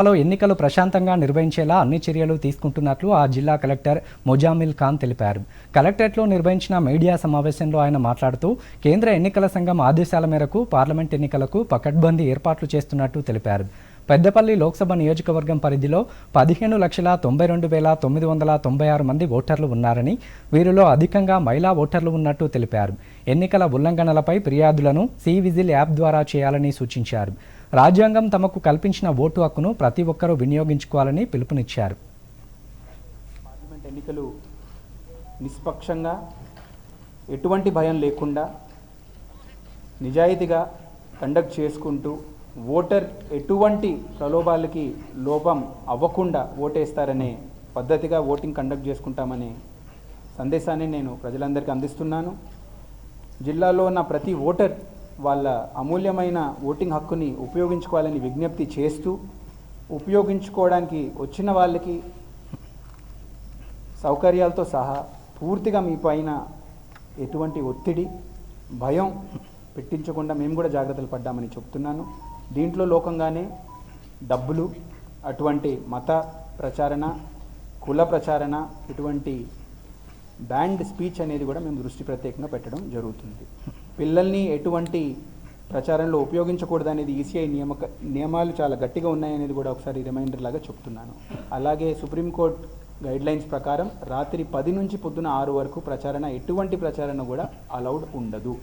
జిల్లాలో ఎన్నికలు ప్రశాంతంగా నిర్వహించేలా అన్ని చర్యలు తీసుకుంటున్నట్లు ఆ జిల్లా కలెక్టర్ మొజామిల్ ఖాన్ తెలిపారు. కలెక్టరేట్లో నిర్వహించిన మీడియా సమావేశంలో ఆయన మాట్లాడుతూ కేంద్ర ఎన్నికల సంఘం ఆదేశాల మేరకు పార్లమెంట్ ఎన్నికలకు పకడ్బందీ ఏర్పాట్లు చేస్తున్నట్టు తెలిపారు. పెద్దపల్లి లోక్సభ నియోజకవర్గం పరిధిలో పదిహేను లక్షల తొంభై రెండు వేల తొమ్మిది వందల తొంభై ఆరు మంది ఓటర్లు ఉన్నారని వీరిలో అధికంగా మహిళా ఓటర్లు ఉన్నట్టు తెలిపారు. ఎన్నికల ఉల్లంఘనలపై ఫిర్యాదులను సి విజిల్ యాప్ ద్వారా చేయాలని సూచించారు. రాజ్యాంగం తమకు కల్పించిన ఓటు హక్కును ప్రతి ఒక్కరూ వినియోగించుకోవాలని పిలుపునిచ్చారు. పార్లమెంట్ ఎన్నికలు నిష్పక్షంగా ఎటువంటి భయం లేకుండా నిజాయితీగా కండక్ట్ చేసుకుంటూ ఓటర్ ఎటువంటి ప్రలోభాలకి లోపం అవ్వకుండా ఓటేస్తారనే పద్ధతిగా ఓటింగ్ కండక్ట్ చేసుకుంటామనే సందేశాన్ని నేను ప్రజలందరికీ అందిస్తున్నాను. జిల్లాలో ఉన్న ప్రతి ఓటర్ వాళ్ళ అమూల్యమైన ఓటింగ్ హక్కుని ఉపయోగించుకోవాలని విజ్ఞప్తి చేస్తూ ఉపయోగించుకోవడానికి వచ్చిన వాళ్ళకి సౌకర్యాలతో సహా పూర్తిగా మీ పైన ఎటువంటి ఒత్తిడి భయం పెట్టించకుండా మేము కూడా జాగ్రత్తలు పడ్డామని చెప్తున్నాను. దీంట్లో లోకంగానే డబ్బులు అటువంటి మత ప్రచారణ కుల ప్రచారణ ఇటువంటి బ్యాండ్ స్పీచ్ అనేది కూడా మేము దృష్టి ప్రత్యేకంగా పెట్టడం జరుగుతుంది. పిల్లల్ని ఎటువంటి ప్రచారంలో ఉపయోగించకూడదు అనేది ఈసీఐ నియామక నియమాలు చాలా గట్టిగా ఉన్నాయనేది కూడా ఒకసారి రిమైండర్ లాగా చెప్తున్నాను. అలాగే సుప్రీంకోర్టు గైడ్లైన్స్ ప్రకారం రాత్రి పది నుంచి పొద్దున ఆరు వరకు ప్రచారణ ఎటువంటి ప్రచారణ కూడా అలౌడ్ ఉండదు.